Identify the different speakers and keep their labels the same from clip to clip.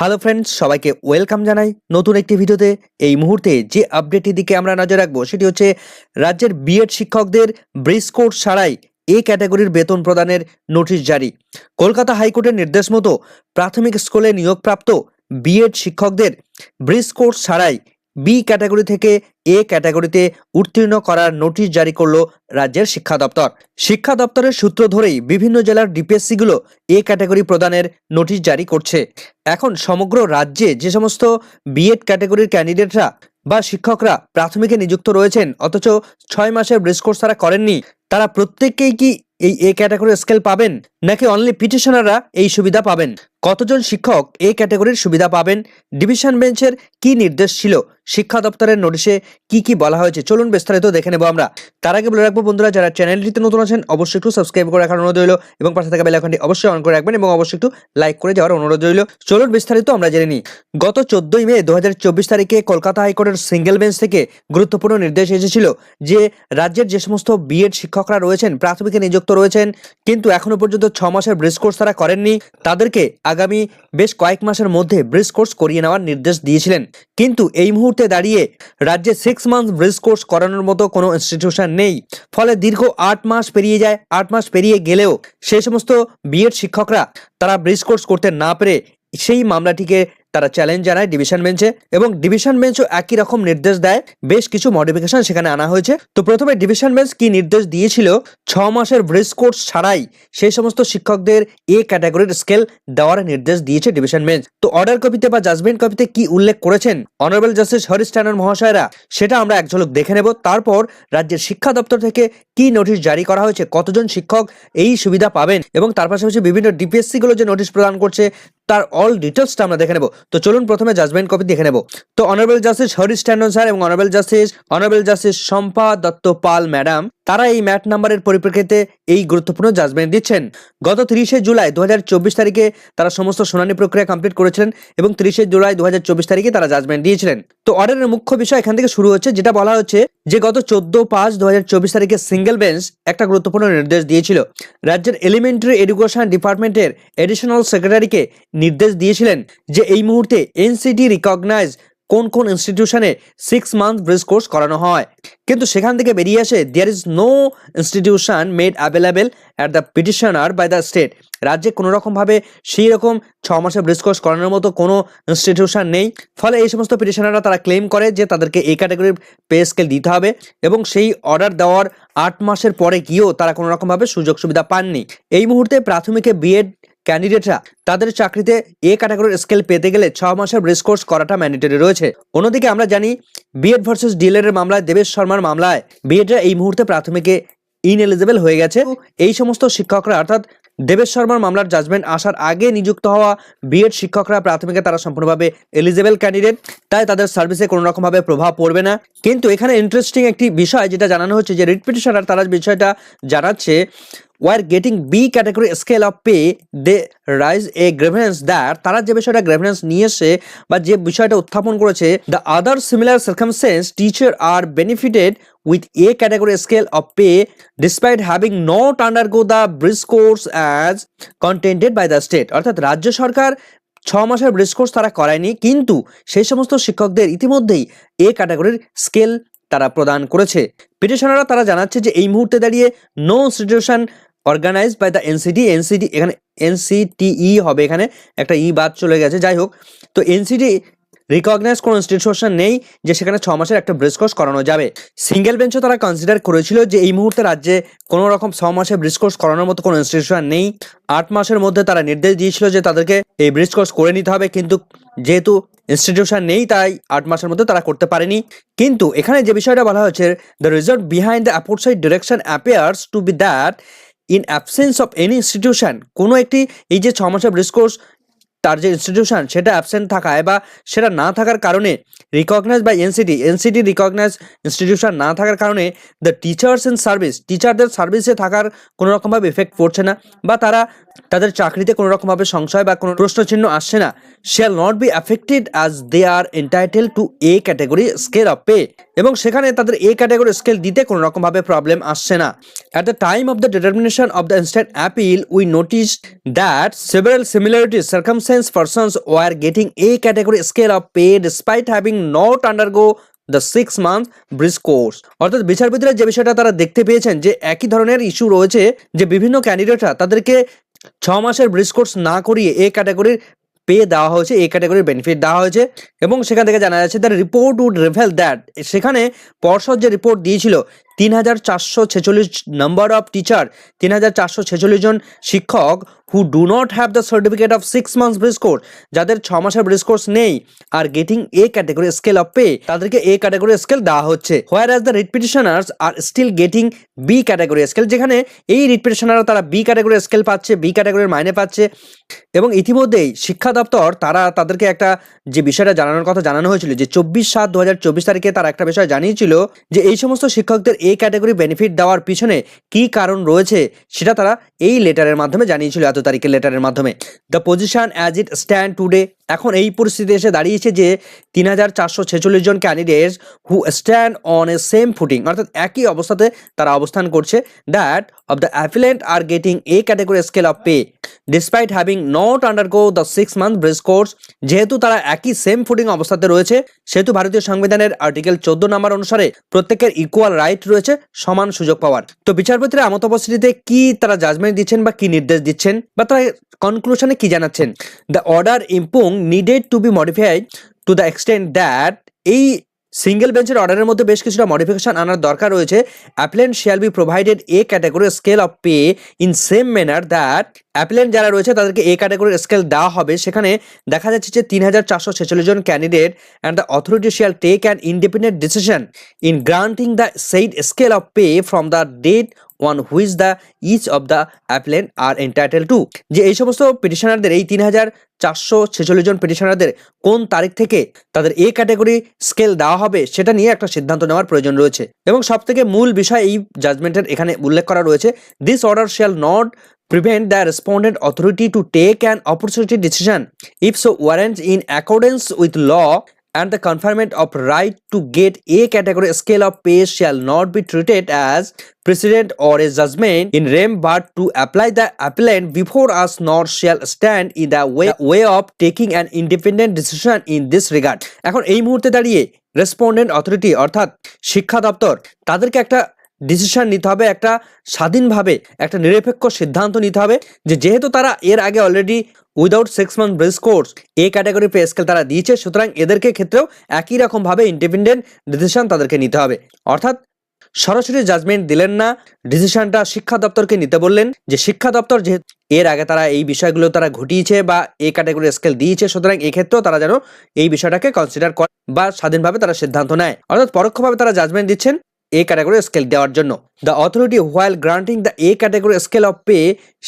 Speaker 1: Hello friends সবাইকে welcome জানাই নতুন একটি ভিডিওতে। এই মুহূর্তে যে আপডেটটির দিকে আমরা নজর রাখব, সেটি হচ্ছে রাজ্যের বিএড শিক্ষকদের ব্রিজ কোর্স ছাড়াই এ ক্যাটাগরির বেতন প্রদানের নোটিশ জারি। কলকাতা হাইকোর্টের নির্দেশ মতো প্রাথমিক স্কুলে নিয়োগপ্রাপ্ত বিএড শিক্ষকদের ব্রিজ কোর্স ছাড়াই বি ক্যাটাগরি থেকে এ ক্যাটাগরিতে উত্তীর্ণ করার নোটিশ জারি করল রাজ্যের শিক্ষা দপ্তর। শিক্ষা দপ্তরের সূত্র ধরেই বিভিন্ন জেলার ডিপিএসসিগুলো এ ক্যাটাগরি প্রদানের নোটিশ জারি করছে। এখন সমগ্র রাজ্যে যে সমস্ত বিএড ক্যাটাগরির ক্যান্ডিডেটরা বা শিক্ষকরা প্রাথমিকে নিযুক্ত রয়েছেন, অথচ ছয় মাসের ব্রেস কোর্স তারা করেননি, তারা প্রত্যেককেই কি এই এ ক্যাটাগরি স্কেল পাবেন? নাকি অনলি পিটিশনাররা এই সুবিধা পাবেন? কতজন শিক্ষক এ ক্যাটাগরির সুবিধা পাবেন? ডিভিশন বেঞ্চের কি নির্দেশ ছিল? শিক্ষা দপ্তরের নোটিশে কি কি বলা হয়েছে? চলুন বিস্তারিত দেখে নেব আমরা। তার আগে বলে রাখব বন্ধুরা, যারা চ্যানেলটিতে নতুন আছেন, অবশ্যই একটু সাবস্ক্রাইব করে রাখার অনুরোধ রইল এবং পাশে থাকা বেল আইকনটি অবশ্যই অন করে রাখবেন এবং অবশ্যই একটু লাইক করে যাওয়ার অনুরোধ রইল। চলুন বিস্তারিত আমরা জেনে নিই। গত চোদ্দই মে দু হাজার চব্বিশ তারিখে কলকাতা হাইকোর্টের সিঙ্গেল বেঞ্চ থেকে গুরুত্বপূর্ণ নির্দেশ এসেছিল যে রাজ্যের যে সমস্ত বিএড শিক্ষকরা রয়েছেন, প্রাথমিকে নিযুক্ত রয়েছেন, কিন্তু এখনও পর্যন্ত ছ মাসের ব্রিজ কোর্স তারা করেননি, তাদেরকে আগামী বেশ কয়েক মাসের মধ্যে ব্রিজ কোর্স করিয়ে নেওয়ার নির্দেশ দিয়েছিলেন। কিন্তু এই মুহূর্তে দাঁড়িয়ে রাজ্যে সিক্স মান্থ ব্রিজ কোর্স করানোর মতো কোনো ইনস্টিটিউশন নেই। ফলে দীর্ঘ আট মাস পেরিয়ে যায়, আট মাস পেরিয়ে গেলেও সেই সমস্ত বিএড শিক্ষকরা তারা ব্রিজ কোর্স করতে না পেরে সেই মামলাটিকে তারা চ্যালেঞ্জ জানায় ডিভিশন বেঞ্চে এবং ডিভিশন বেঞ্চও একই রকম নির্দেশ দেয়। বেশ কিছু মডিফিকেশন সেখানে আনা হয়েছে। তো প্রথমে ডিভিশন বেঞ্চ কি নির্দেশ দিয়েছিল? ছ মাসের ব্রিজ কোর্স ছাড়াই সেই সমস্ত শিক্ষকদের এ ক্যাটাগরির স্কেল দেওয়ার নির্দেশ দিয়েছে ডিভিশন বেঞ্চ তো অর্ডার কপিতে বা জাজমেন্ট কপিতে কি উল্লেখ করেছেন? অনারেবল জাস্টিস হরিশ ট্যানন মহাশয়রা, সেটা আমরা এক ঝলক দেখে নেব। তারপর রাজ্যের শিক্ষা দপ্তর থেকে কি নোটিশ জারি করা হয়েছে? কতজন শিক্ষক এই সুবিধা পাবেন? এবং তার পাশাপাশি বিভিন্ন ডিপিএসসি গুলো যে নোটিশ প্রদান করছে, তার অল ডিটেলসটা আমরা দেখে নেব। তো চলুন প্রথমে জাজমেন্ট কপি দেখে নেব। তো honourable justice Harish Tandon sir এবং honourable justice honourable justice Shampa Dutta Paul madam তারা এই ম্যাট নাম্বারের পরিপ্রেক্ষিতে এই গুরুত্বপূর্ণ জাজমেন্ট দিচ্ছেন। গত তিরিশে জুলাই দুহাজার চব্বিশ তারিখে তারা সমস্ত শুনানি প্রক্রিয়া কমপ্লিট করেছিলেন এবং তিরিশে জুলাই দুহাজার চব্বিশ তারিখে তারা জাজমেন্ট দিয়েছিলেন। তো অর্ডারের মুখ্য বিষয় এখান থেকে শুরু হচ্ছে, যেটা বলা হচ্ছে যে গত চোদ্দ পাঁচ দু তারিখে সিঙ্গেল বেঞ্চ একটা গুরুত্বপূর্ণ নির্দেশ দিয়েছিল। রাজ্যের এলিমেন্টারি এডুকেশন ডিপার্টমেন্টের এডিশনাল সেক্রেটারিকে নির্দেশ দিয়েছিলেন যে এই মুহূর্তে এনসিটি রিকগনাইজ কোন কোন ইনস্টিটিউশনে সিক্স মান্থ ব্রিজ কোর্স করানো হয়। কিন্তু সেখান থেকে বেরিয়ে আসে there is no institution made available at the petitioner by the state রাজ্যে কোনো রকমভাবে সেই রকম ছ মাসে ব্রিজ কোর্স করানোর মতো কোনো ইনস্টিটিউশন নেই। ফলে এই সমস্ত পিটিশনাররা তারা ক্লেম করে যে তাদেরকে এই ক্যাটাগরির পে স্কেল দিতে হবে এবং সেই অর্ডার দেওয়ার আট মাসের পরে গিয়েও তারা কোনো রকমভাবে সুযোগ সুবিধা পাননি। এই মুহূর্তে প্রাথমিকে বিএড ক্যান্ডিডেটরা তাদের চাকরিতে এ ক্যাটাগরির স্কেল পেতে গেলে ছ মাসের ব্রেস কোর্স করাটা ম্যান্ডেটরি রয়েছে। অন্যদিকে আমরা জানি বিএড ভার্সেস ডিএলএড এর মামলায় দেবেশ শর্মার মামলায় বিএডরা এই মুহূর্তে প্রাথমিকে ইনএলিজিবল হয়ে গেছে। এই সমস্ত শিক্ষকরা অর্থাৎ দেবেশ শর্মার মামলার জাজমেন্ট আসার আগে নিযুক্ত হওয়া বিএড শিক্ষকরা প্রাথমিকে তারা সম্পূর্ণভাবে এলিজিবল ক্যান্ডিডেট তাই তাদের সার্ভিসে কোনো রকমভাবে প্রভাব পড়বে না। কিন্তু এখানে ইন্টারেস্টিং একটি বিষয় যেটা জানানো হচ্ছে যে রিট পিটিশনার তারা বিষয়টা জানাচ্ছে were getting B category scale of pay they raise a grievance that তারা যে বিষয়টা গ্রেভেন্স নিয়ে এসে বা যে বিষয়টা উত্থাপন করেছে the other similar circumstance teacher are benefited with a category scale of pay despite having not undergo the bridge course as contended by the state. অর্থাৎ রাজ্য সরকার ছ মাসের ব্রিজ কোর্স তারা করায়নি, কিন্তু সেই সমস্ত শিক্ষকদের ইতিমধ্যেই এ ক্যাটাগরির স্কেল তারা প্রদান করেছে। পিটিশনাররা তারা জানাচ্ছে যে এই মুহূর্তে দাঁড়িয়ে no institution organised by the NCD NCD এখানে এনসিটিই হবে এখানে, একটা ই বাদ চলে গেছে, যাই হোক। তো এনসিডি রিকগনাইজ কোনো ইনস্টিটিউশন নেই যে সেখানে ছ মাসের একটা ব্রিজ কোর্স করানো যাবে। সিঙ্গেল বেঞ্চও তারা কনসিডার করেছিল যে এই মুহূর্তে রাজ্যে কোনো রকম ছ মাসের ব্রিজ কোর্স করানোর মতো কোনো ইনস্টিটিউশন নেই। আট মাসের মধ্যে তারা নির্দেশ দিয়েছিল যে তাদেরকে এই ব্রিজ কোর্স করে নিতে হবে, কিন্তু যেহেতু ইনস্টিটিউশন নেই, তাই আট মাসের মধ্যে তারা করতে পারেনি। কিন্তু এখানে যে বিষয়টা বলা হয়েছে the result behind the aforesaid direction appears to be that in absence of any institution কোনো একটি এই যে ছ মাসের ব্রিজ কোর্স তার যে ইনস্টিটিউশন সেটা অ্যাবসেন্ট থাকায় বা সেটা না থাকার কারণে recognise by NCT NCT recognise institution না থাকার কারণে দ্য টিচার্স ইন সার্ভিস টিচারদের সার্ভিসে থাকার কোনো রকমভাবে এফেক্ট পড়ছে না বা তারা তাদের চাকরিতে কোনো রকমভাবে সংশয় বা কোনো প্রশ্নচিহ্ন আসছে না shall not be affected as they are entitle to A category scale of pay এবং সেখানে তাদের এ ক্যাটাগরি স্কেল দিতে কোনো রকমভাবে প্রবলেম আসছে না। At the time of the determination of the instant appeal we notice that several similarities circumstance license persons were getting A category scale of pay despite having not undergo the six month bridge course অর্থাৎ বিচারপতিরা যে বিষয়টা তারা দেখতে পেয়েছেন যে একই ধরনের ইস্যু রয়েছে যে বিভিন্ন ক্যান্ডিডেটরা তাদেরকে ছ মাসের ব্রিজ কোর্স না করিয়ে এ ক্যাটাগরির পে দেওয়া হয়েছে এই ক্যাটাগরির বেনিফিট দেওয়া হয়েছে এবং সেখান থেকে জানা যাচ্ছে the report would reveal that সেখানে পর্ষদ যে রিপোর্ট দিয়েছিল তিন হাজার চারশো ছেচল্লিশ নাম্বার অফ টিচার তিন হাজার চারশো ছেচল্লিশ জন শিক্ষক who do not have the certificate of six months bridge course যাদের ছ মাসের ব্রিজ কোর্স নেই are getting A category scale of pay তাদেরকে এ ক্যাটাগরি স্কেল দেওয়া হচ্ছে। Where as the writ petitioners are still getting B category scale যেখানে এই writ তারা বি ক্যাটাগরি স্কেল পাচ্ছে বি ক্যাটাগরির মাইনে পাচ্ছে। এবং ইতিমধ্যেই শিক্ষা দপ্তর, তারা তাদেরকে একটা যে বিষয়টা জানানোর কথা জানানো হয়েছিল, যে চব্বিশ সাত দু তারিখে তারা একটা বিষয় জানিয়েছিল যে এই সমস্ত শিক্ষকদের এই ক্যাটাগরি বেনিফিট দেওয়ার পিছনে কি কারণ রয়েছে সেটা তারা এই লেটারের মাধ্যমে জানিয়েছিল, এত তারিখের লেটারের মাধ্যমে। The position as it stand today এখন এই পরিস্থিতি এসে দাঁড়িয়েছে যে তিন হাজার চারশো ছেচল্লিশ জন candidates who stand on a same footing অর্থাৎ একই অবস্থাতে তারা অবস্থান করছে। That of the appellant are getting A category scale of pay despite having not undergo the six month bridge course যেহেতু তারা একই সেম ফুটিং অবস্থাতে রয়েছে, সেহেতু ভারতীয় সংবিধানের আর্টিকেল চোদ্দ নাম্বার অনুসারে প্রত্যেকের ইকুয়াল রাইট রয়েছে, সমান সুযোগ পাওয়ার। তো বিচারপতিরা আমত উপস্থিতিতে কি তারা জাজমেন্ট দিচ্ছেন বা কি নির্দেশ দিচ্ছেন, বা তারা কনক্লুশনে কি জানাচ্ছেন? The order impugned needed to be modified to the extent that এই সিঙ্গেল বেঞ্চের অর্ডারের মধ্যে বেশ কিছুটা মডিফিকেশন আনার দরকার রয়েছে। Appellant shall be provided A category scale of pay in same manner that appellant যারা রয়েছে তাদেরকে এ ক্যাটাগরির স্কেল দেওয়া হবে। সেখানে দেখা যাচ্ছে যে তিন হাজার চারশো ছেচল্লিশ জন candidate and the authority shall take an independent decision in granting the said scale of pay from the date on which the each of the appellant are entitle to যে এই সমস্ত পিটিশনারদের এই তিন হাজার চারশো ছেচল্লিশ জন পিটিশনারদের কোন তারিখ থেকে তাদের এ ক্যাটাগরি স্কেল দেওয়া হবে, সেটা নিয়ে একটা সিদ্ধান্ত নেওয়ার প্রয়োজন রয়েছে। এবং সব থেকে মূল বিষয় এই জাজমেন্টের এখানে উল্লেখ করা রয়েছে this order shall not prevent the respondent authority to take an opportunity decision if so warrants in accordance with law and the conferment of right to get a category scale of pay shall not be treated as precedent or a judgment in rem but to apply the appellant before us nor shall stand in the way, the way of taking an independent decision in this regard এখন এই মুহূর্তে দাঁড়িয়ে respondent authority অর্থাৎ শিক্ষা দপ্তর তাদেরকে একটা decision নিতে হবে একটা স্বাধীনভাবে একটা নিরপেক্ষ সিদ্ধান্ত নিতে হবে যে যেহেতু তারা এর আগে already without six month bridge course A category pay scale তারা দিয়েছে, সুতরাং এদেরকে ক্ষেত্রেও একই রকমভাবে ইন্ডিপেন্ডেন্ট ডিসিশন তাদেরকে নিতে হবে। অর্থাৎ সরাসরি জাজমেন্ট দিলেন না ডিসিশনটা শিক্ষা দপ্তরকে নিতে বললেন, যে শিক্ষা দপ্তর যেহেতু এর আগে তারা এই বিষয়গুলো তারা ঘটিয়েছে বা এ ক্যাটাগরি স্কেল দিয়েছে, সুতরাং এক্ষেত্রেও তারা যেন এই বিষয়টাকে কনসিডার করে বা স্বাধীনভাবে তারা সিদ্ধান্ত নেয়। অর্থাৎ পরোক্ষভাবে তারা জাজমেন্ট দিচ্ছেন এ ক্যাটাগরি স্কেল দেওয়ার জন্য। The authority while granting the A category scale of pay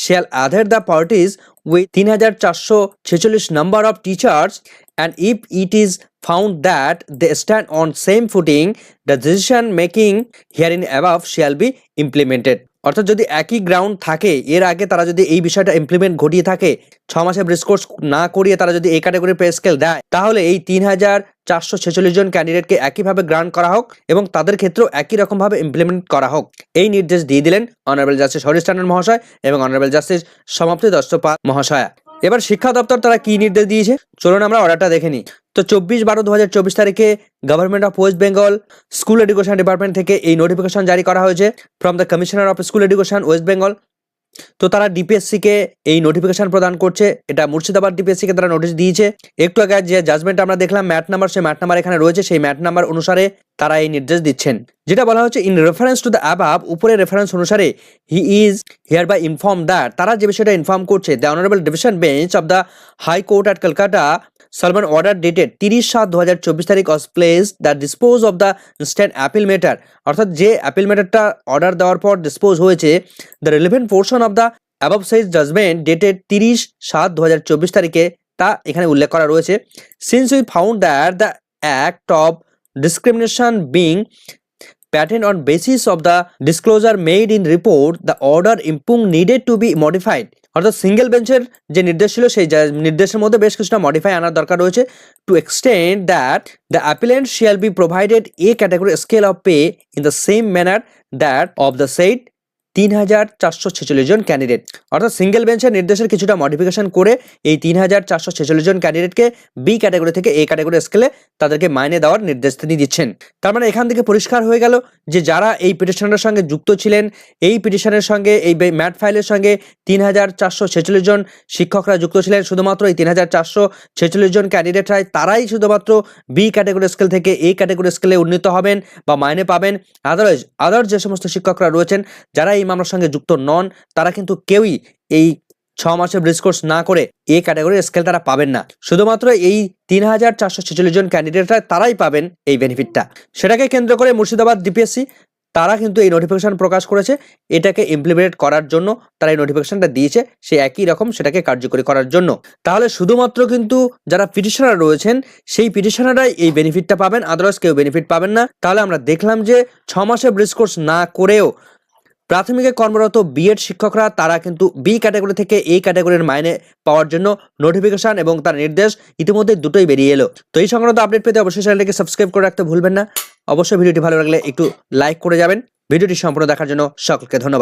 Speaker 1: shall other the parties with তিন হাজার চারশো ছেচল্লিশ number of teachers and if it is found that they stand on same footing the decision making hereinabove shall be implemented অর্থাৎ যদি একই ground থাকে, এর আগে তারা যদি এই বিষয়টা ইমপ্লিমেন্ট ঘটিয়ে থাকে, ছ মাসে ব্রিজ কোর্স না করিয়ে তারা যদি এই ক্যাটাগরি পে স্কেল দেয়, তাহলে এই তিন হাজার চারশো ছেচল্লিশ জন ক্যান্ডিডেটকে একইভাবে গ্রান্ট করা হোক এবং তাদের ক্ষেত্রেও একই রকমভাবে ইমপ্লিমেন্ট করা হোক। এই নির্দেশ দিয়ে দিলেন অনারেবল জাস্টিস হরিশ টান্ডন মহাশয় এবং অনারেবল জাস্টিস সমাপ্তি দত্তপাল মহাশয়া। এবার শিক্ষা দপ্তর তারা কি নির্দেশ দিয়েছে? চলুন আমরা অর্ডারটা দেখে নিই। তো চব্বিশ বারো দু হাজার চব্বিশ তারিখে government of West Bengal school education department থেকে এই নোটিফিকেশন জারি করা হয়েছে from the commissioner of school education West Bengal তো তারা ডিপিএসসি কে এই নোটিফিকেশন প্রদান করছে, এটা মুর্শিদাবাদ ডিপিএসসি কে তারা নোটিশ দিয়েছে। একটু আগে যে জাজমেন্ট আমরা দেখলাম ম্যাট নাম্বার, সেই ম্যাট নাম্বার এখানে রয়েছে, সেই ম্যাট নাম্বার অনুসারে তারা এই নির্দেশ দিচ্ছেন, যেটা বলা হচ্ছে in reference to the above উপরে রেফারেন্স অনুসারে he is hereby inform that তারা যে বিষয়টা ইনফর্ম করছে the honourable division bench of the high court at Kolkata Salman order dated তিরিশ সাত দু হাজার চব্বিশ তারিখ as place the dispose of the instant appeal matter অর্থাৎ যে অ্যাপিল ম্যাটারটা অর্ডার দেওয়ার পর ডিসপোজ হয়েছে the relevant portion of the above said judgement dated তিরিশ সাত দু হাজার চব্বিশ তারিখে তা এখানে উল্লেখ করা রয়েছে। Since we found that the act of discrimination being patent on basis of the disclosure made in report, the order impung needed to be modified. অর্থাৎ সিঙ্গেল বেঞ্চের যে নির্দেশ ছিল, সেই নির্দেশের মধ্যে বেশ কিছুটা মডিফাই আনার দরকার রয়েছে to extend that the appellant shall be provided A category scale of pay in the same manner that of the said তিন হাজার চারশো ছেচল্লিশ জন ক্যান্ডিডেট অর্থাৎ সিঙ্গেল বেঞ্চের নির্দেশের কিছুটা মডিফিকেশন করে এই তিন হাজার চারশো ছেচল্লিশ জন ক্যান্ডিডেটকে বি ক্যাটাগরি থেকে এ ক্যাটাগরি স্কেলে তাদেরকে মাইনে দেওয়ার নির্দেশ তিনি দিচ্ছেন। তার মানে এখান থেকে পরিষ্কার হয়ে গেল যে যারা এই পিটিশনের সঙ্গে যুক্ত ছিলেন, এই পিটিশনের সঙ্গে, এই ম্যাট ফাইলের সঙ্গে তিন হাজার চারশো ছেচল্লিশ জন শিক্ষকরা যুক্ত ছিলেন, শুধুমাত্র এই তিন হাজার চারশো ছেচল্লিশ জন ক্যান্ডিডেটরাই তারাই শুধুমাত্র বি ক্যাটাগরি স্কেল থেকে এ ক্যাটাগরি স্কেলে উন্নীত হবেন বা মাইনে পাবেন। আদারওয়াইজ আদার যে সমস্ত শিক্ষকরা রয়েছেন, যারা এই মামলার সঙ্গে যুক্ত নন, তারা কিন্তু কেউই এই ছ মাসের ব্রিজ কোর্স না করে এ ক্যাটাগরির স্কেল তারা পাবেন না। শুধুমাত্র এই তিন হাজার চারশো ছেচল্লিশ জন ক্যান্ডিডেটরা তারাই পাবেন এই বেনিফিটটা সেটাকে কেন্দ্র করে মুর্শিদাবাদ ডিপিএসসি তারা কিন্তু এই নোটিফিকেশন প্রকাশ করেছে, এটাকে ইমপ্লিমেন্ট করার জন্য তারা এই নোটিফিকেশনটা দিয়েছে, সে একই রকম সেটাকে কার্যকরী করার জন্য। তাহলে শুধুমাত্র কিন্তু যারা পিটিশনার রয়েছেন, সেই পিটিশনাররাই এই বেনিফিটটা পাবেন আদারওয়াইজ কেউ বেনিফিট পাবেন না। তাহলে আমরা দেখলাম যে ছ মাসে ব্রিজ কোর্স না করেও প্রাথমিকে কর্মরত বিএড শিক্ষকরা, তারা কিন্তু বি ক্যাটাগরি থেকে এই ক্যাটাগরির মাইনে পাওয়ার জন্য নোটিফিকেশন এবং তার নির্দেশ ইতিমধ্যে দুটোই বেরিয়ে এলো। তো এই সংক্রান্ত আপডেট পেতে অবশ্যই চ্যানেলটিকে সাবস্ক্রাইব করে রাখতে ভুলবেন না। অবশ্যই ভিডিওটি ভালো লাগলে একটু লাইক করে যাবেন। ভিডিওটি সম্পূর্ণ দেখার জন্য সকলকে ধন্যবাদ।